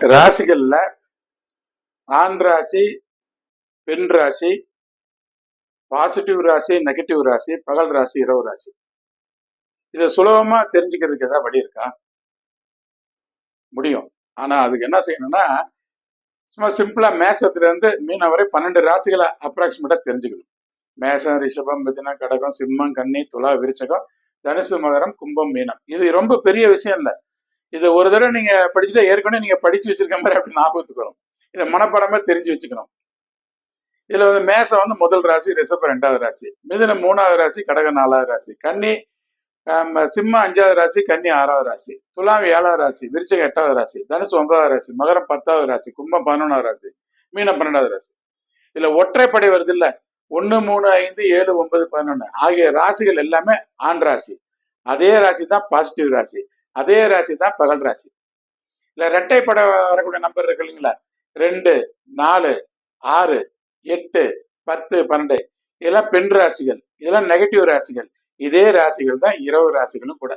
ராசிகள்ல ஆண் ராசி பெண் ராசி பாசிட்டிவ் ராசி நெகட்டிவ் ராசி பகல் ராசி இரவு ராசி. இதை சுலபமா தெரிஞ்சுக்கிறதுக்கு ஏதாவது வழி இருக்கா? முடியும். ஆனா அதுக்கு என்ன செய்யணும்னா சும்மா சிம்பிளா மேசத்துல இருந்து மீனம் வரை பன்னெண்டு ராசிகளை அப்ராக்சிமேட்டா தெரிஞ்சுக்கணும். மேசம் ரிஷபம் மிதுனம் கடகம் சிம்மம் கன்னி துலா விருச்சகம் தனுசு மகரம் கும்பம் மீனம். இது ரொம்ப பெரிய விஷயம் இல்லை. இது ஒரு தடவை நீங்க படிச்சுட்டு ஏற்கனவே நீங்க படிச்சு வச்சிருக்க மாதிரி அப்படி ஞாபகத்துக்கு வரும். இதை மனப்பாடமா தெரிஞ்சு வச்சுக்கணும். இதுல வந்து மேசம் வந்து முதல் ராசி ரிசப்பர் ரெண்டாவது ராசி மிதுன மூணாவது ராசி கடக நாலாவது ராசி கன்னி சிம்மம் அஞ்சாவது ராசி கன்னி ஆறாவது ராசி துலாம் ஏழாவது ராசி விருச்சகம் எட்டாவது ராசி தனுசு ஒன்பதாவது ராசி மகரம் பத்தாவது ராசி கும்பம் பதினொன்றாவது ராசி மீனம் பன்னெண்டாவது ராசி. இதுல ஒற்றைப்படை வருது இல்ல? ஒன்னு மூணு ஐந்து ஏழு ஒன்பது பதினொன்னு ஆகிய ராசிகள் எல்லாமே ஆண் ராசி. அதே ராசி தான் பாசிட்டிவ் ராசி. அதே ராசி தான் பகல் ராசி. இல்ல பட வரக்கூடிய நம்பர் இருக்கு இல்லைங்களா? ரெண்டு நாலு ஆறு எட்டு பத்து பன்னெண்டு. இதெல்லாம் பெண் ராசிகள். இதெல்லாம் நெகட்டிவ் ராசிகள். இதே ராசிகள் தான் இரவு ராசிகளும் கூட.